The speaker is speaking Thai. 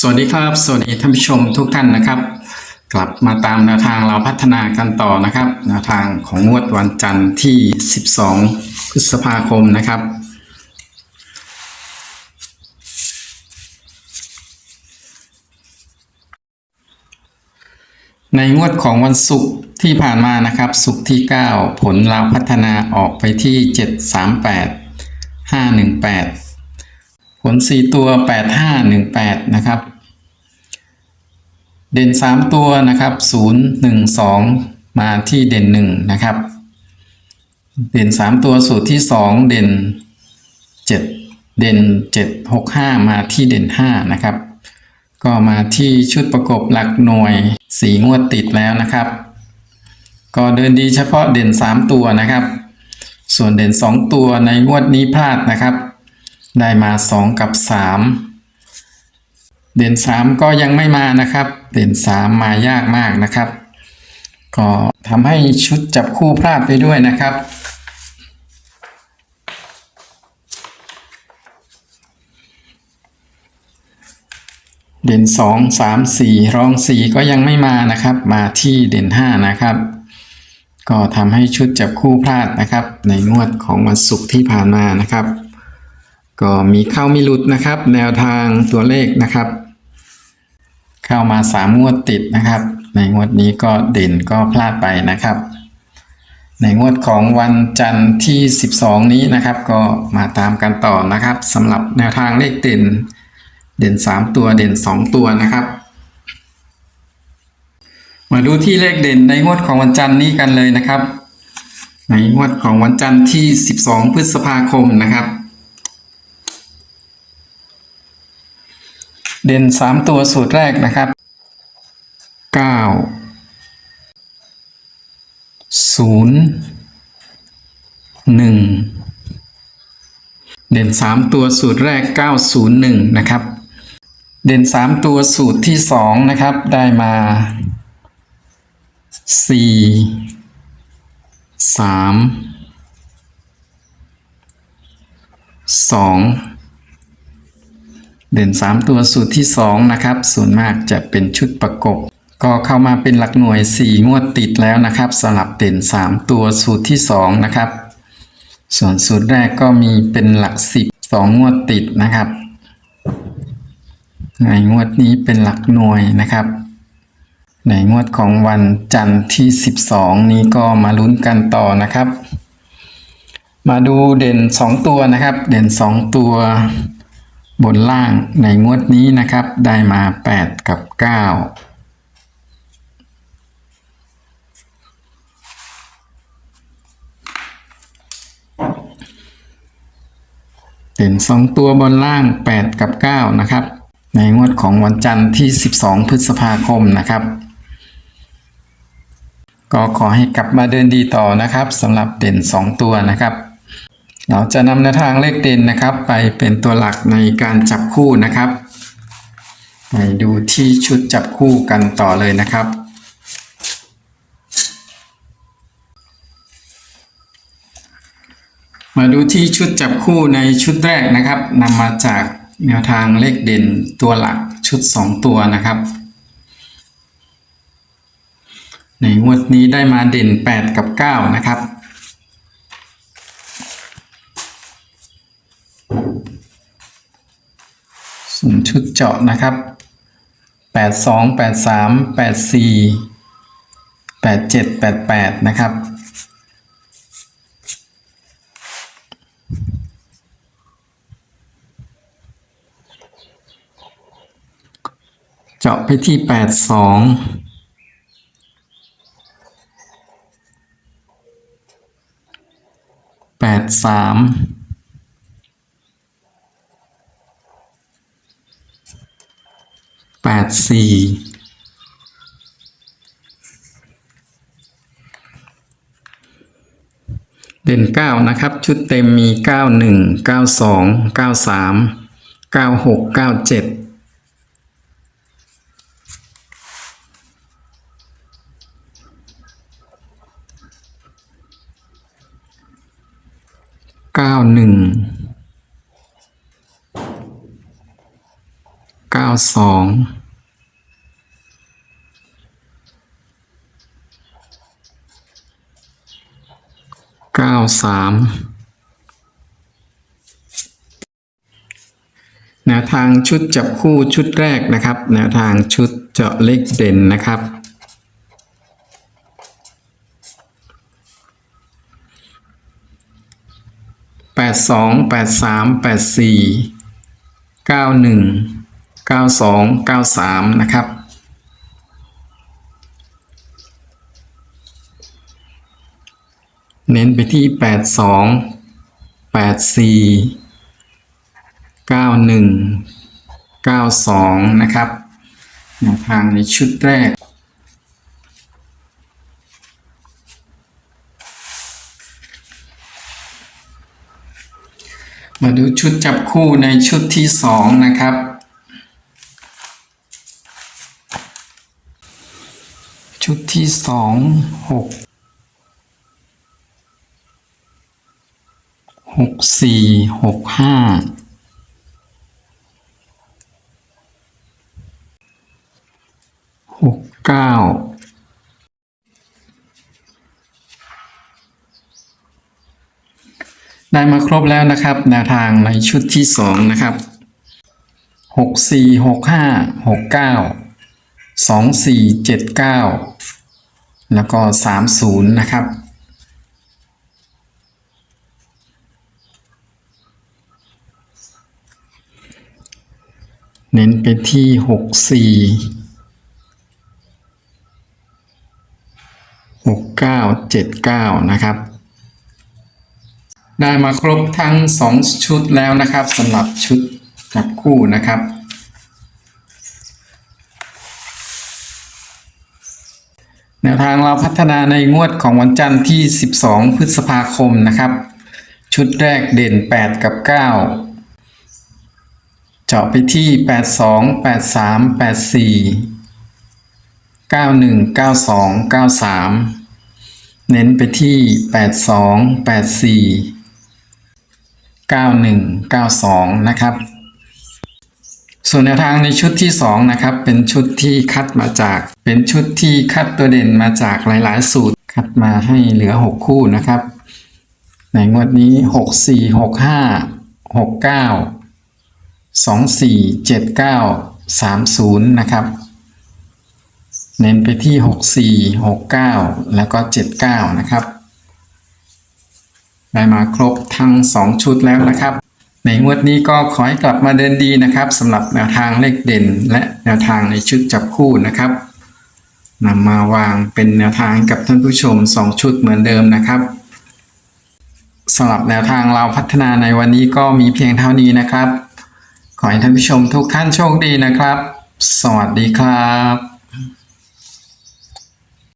สวัสดีครับ สวัสดีท่านผู้ชมทุกท่านนะครับ กลับมาตามแนวทางเราพัฒนากันต่อนะครับแนวทางของงวดวันจันทร์ที่ 12 พฤษภาคมนะครับ ในงวดของวันศุกร์ที่ผ่านมานะครับศุกร์ที่ 9 ผลเราพัฒนาออกไปที่ 738 518 ล4ตัว8518นะครับ เด่น3ตัวนะครับ0 1 2มาที่เด่น1นะครับ เด่น3ตัวสูตรที่2เด่น7เด่น7 6 5มาที่เด่น5นะครับ ก็มาที่ชุดประกบหลักหน่วย4งวดติดแล้วนะครับ ก็เดินดีเฉพาะเด่น3ตัวนะครับ ส่วนเด่น2ตัวในงวดนี้พลาดนะครับ ได้มา 2 กับ 3 เด่น 3 ก็ยังไม่มานะครับ เด่น 3 มายากมากนะครับ ก็ทำให้ชุดจับคู่พลาดไปด้วยนะครับ เด่น 2 3 4 รอง 4 ก็ยังไม่มานะครับ มาที่เด่น 5 นะครับก็ทำให้ชุดจับคู่พลาดนะครับ ในงวดของวันศุกร์ที่ผ่านมานะครับ ก็มีเข้ามีหลุดนะครับ แนวทางตัวเลขนะครับ เข้ามาสามงวดติดนะครับ ในงวดนี้ก็เด่นก็พลาดไปนะครับ ในงวดของวันจันทร์ที่ 12 นี้นะครับ ก็มาตามกันต่อนะครับสำหรับแนวทางเลขเด่น เด่น 3 ตัวเด่น 2 ตัวนะครับมาดูที่เลขเด่นในงวดของวันจันทร์นี้กันเลยนะครับ ในงวดของวันจันทร์ที่ 12 พฤษภาคมนะครับ เด่น 3 ตัวสูตรแรกนะครับ 9 0 1 เด่น 3 ตัวสูตรแรก 901 นะครับ เด่น 3 ตัวสูตรที่ 2 นะครับ ได้มา 4 3 2 เด่น 3 ตัวสูตรที่ 2 นะครับ ส่วนมากจะเป็นชุดประกบ ก็เข้ามาเป็นหลักหน่วย 4 งวดติดแล้วนะครับ สลับเด่น 3 ตัวสูตรที่ 2 นะครับ ส่วนสูตรแรกก็มีเป็นหลัก 10 2 งวดติดนะครับ ในงวดนี้เป็นหลักหน่วยนะครับ ในงวดของวันจันทร์ที่ 12 นี้ก็มาลุ้นกันต่อนะครับ มาดูเด่น 2 ตัวนะครับ เด่น 2 ตัว บนล่างในงวดนี้นะครับ ได้มา 8 กับ 9เด่น2 ตัวบนล่าง 8 กับ 9 นะครับ ในงวดของวันจันทร์ที่ 12 พฤษภาคมนะครับ ก็ขอให้กลับมาเดินดีต่อนะครับสำหรับเด่น 2 ตัวนะครับ เราจะนำแนวทางเลขเด่นนะครับ ไปเป็นตัวหลักในการจับคู่นะครับ ไปดูที่ชุดจับคู่กันต่อเลยนะครับ มาดูที่ชุดจับคู่ในชุดแรกนะครับนำมาจากแนวทางเลขเด่นตัวหลักชุด 2 ตัวนะครับ ในงวดนี้ได้มาเด่น 8 กับ 9 นะครับ ส่วน ชุดเจาะนะครับ 82 83 84 87 88 นะครับ เจาะไปที่ 82 83 แปดสี่เด่น 9 นะครับ ชุดเต็มมี 91 92 93 96 97 91 ก้าสองเก้าสามเก้าหกเก้าเจ็ดเก้าหนึ่งเก้าสองเก้าสามแนวทางชุดจับคู่ชุดแรกนะครับ แนวทางชุดเจาะเลขเด่นนะครับ แปดสองแปดสามแปดสี่เก้าหนึ่ง เก้าสองเก้าสามนะครับ เน้นไปที่แปดสองแปดสี่เก้าหนึ่งเก้าสองนะครับแนวทางในชุดแรก มาดูชุดจับคู่ในชุดที่สองนะครับ ชุดที่สองหกหกสี่หกห้าหกเก้าได้มาครบแล้วนะครับ แนวทางในชุดที่สองนะครับหกสี่หกห้าหกเก้า สองสี่เจ็ดเก้าแล้วก็สามศูนย์นะครับ เน้นไปที่หกสี่หกเก้าเจ็ดเก้านะครับ ได้มาครบทั้ง 2 ชุดแล้วนะครับสำหรับชุดจับคู่นะครับ แนวทางเราพัฒนาในงวดของวันจันทร์ที่ 12 พฤษภาคมนะครับ ชุดแรกเด่น 8 กับ 9 เจาะไปที่ 82 83 84 91 92 93 เน้นไปที่ 82 84 9192 นะครับ ส่วนแนวทางในชุดที่2นะครับเป็นชุดที่คัดมาจาก เป็นชุดที่คัดตัวเด่นมาจากหลาย ๆ สูตร คัดมาให้เหลือ 6 คู่นะครับ ในงวดนี้ 64 65 69 24 79 30 นะครับ เน้นไปที่ 64 69 แล้วก็ 79 นะครับ ได้มาครบทั้ง 2 ชุดแล้วนะครับ ในงวดนี้ก็ขอให้กลับมาเดินดีนะครับสำหรับแนวทางเลขเด่น และแนวทางในชุดจับคู่นะครับนำมาวางเป็นแนวทางกับท่านผู้ชม 2 ชุดเหมือนเดิมนะครับสำหรับแนวทางเราพัฒนาในวันนี้ก็มีเพียงเท่านี้นะครับ ขอให้ท่านผู้ชมทุกท่านโชคดีนะครับ สวัสดีครับ